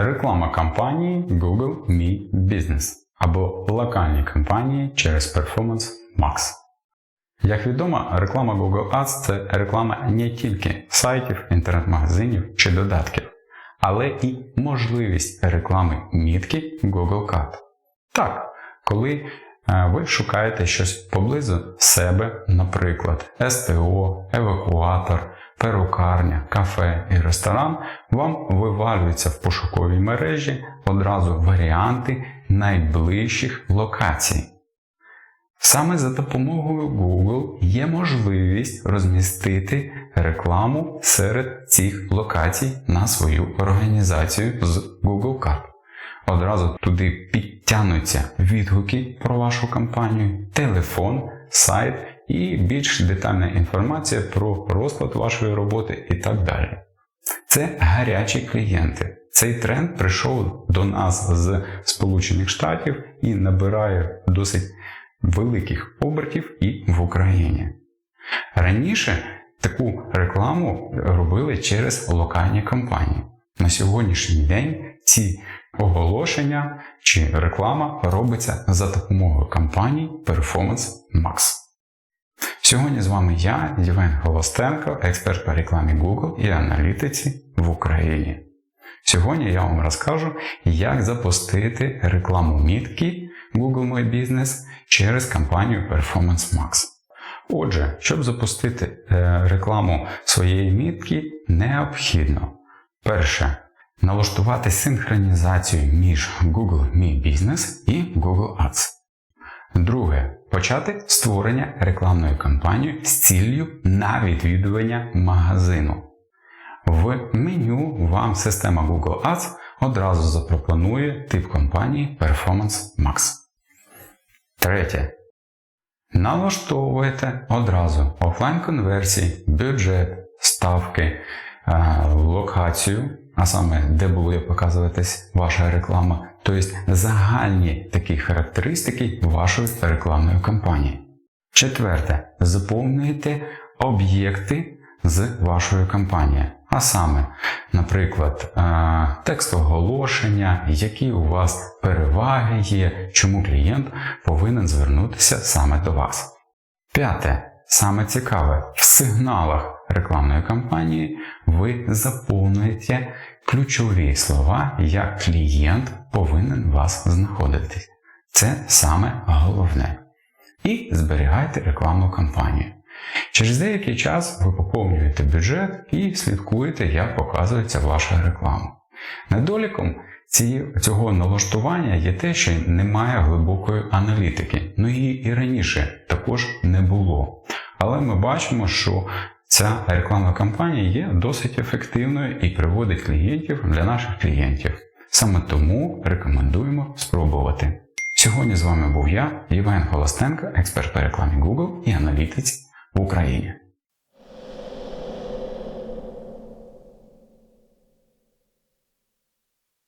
Реклама кампанії Google Me Business або локальні кампанії через Performance Max. Як відомо, реклама Google Ads це реклама не тільки сайтів, інтернет-магазинів чи додатків, але і можливість реклами мітки Google Cut. Так, коли е, ви шукаєте щось поблизу себе, наприклад, СТО, евакуатор, перукарня, кафе і ресторан, вам вивалюються в пошуковій мережі одразу варіанти найближчих локацій. Саме за допомогою Google є можливість розмістити рекламу серед цих локацій на свою організацію з Google Card. Одразу туди підтягнуться відгуки про вашу компанію, телефон, сайт і більш детальна інформація про розклад вашої роботи і так далі. Це гарячі клієнти. Цей тренд прийшов до нас з Сполучених Штатів і набирає досить великих обертів і в Україні. Раніше таку рекламу робили через локальні компанії. На сьогоднішній день ці оголошення чи реклама робиться за допомогою компаній Performance Max. Сьогодні з вами я, Євген Голостенко, експерт по рекламі Google і аналітиці в Україні. Сьогодні я вам розкажу, як запустити рекламу мітки Google My Business через компанію Performance Max. Отже, щоб запустити е, рекламу своєї мітки, необхідно перше налаштувати синхронізацію між Google My Business і Google Ads. Друге почати створення рекламної кампанії з ціллю на відвідування магазину. В меню вам система Google Ads одразу запропонує тип компанії Performance Max. Третє. Налаштовуєте одразу офлайн конверсії, бюджет, ставки, е, локацію, а саме де буде показуватись ваша реклама, тобто загальні такі характеристики вашої рекламної кампанії. Четверте. Заповнюєте об'єкти з вашої кампанії. А саме, наприклад, е, текст оголошення, які у вас переваги є, чому клієнт повинен звернутися саме до вас. П'яте. Саме цікаве, в сигналах рекламної кампанії ви заповнюєте ключові слова, як клієнт повинен вас знаходити. Це саме головне. І зберігайте рекламну кампанію. Через деякий час ви поповнюєте бюджет і слідкуєте, як показується ваша реклама. Недоліком цього налаштування є те, що немає глибокої аналітики, ну її і раніше також не було. Але ми бачимо, що ця рекламна кампанія є досить ефективною і приводить клієнтів для наших клієнтів. Саме тому рекомендуємо спробувати. Сьогодні з вами був я, Євген Холостенко, експерт по рекламі Google і аналітиць в Україні.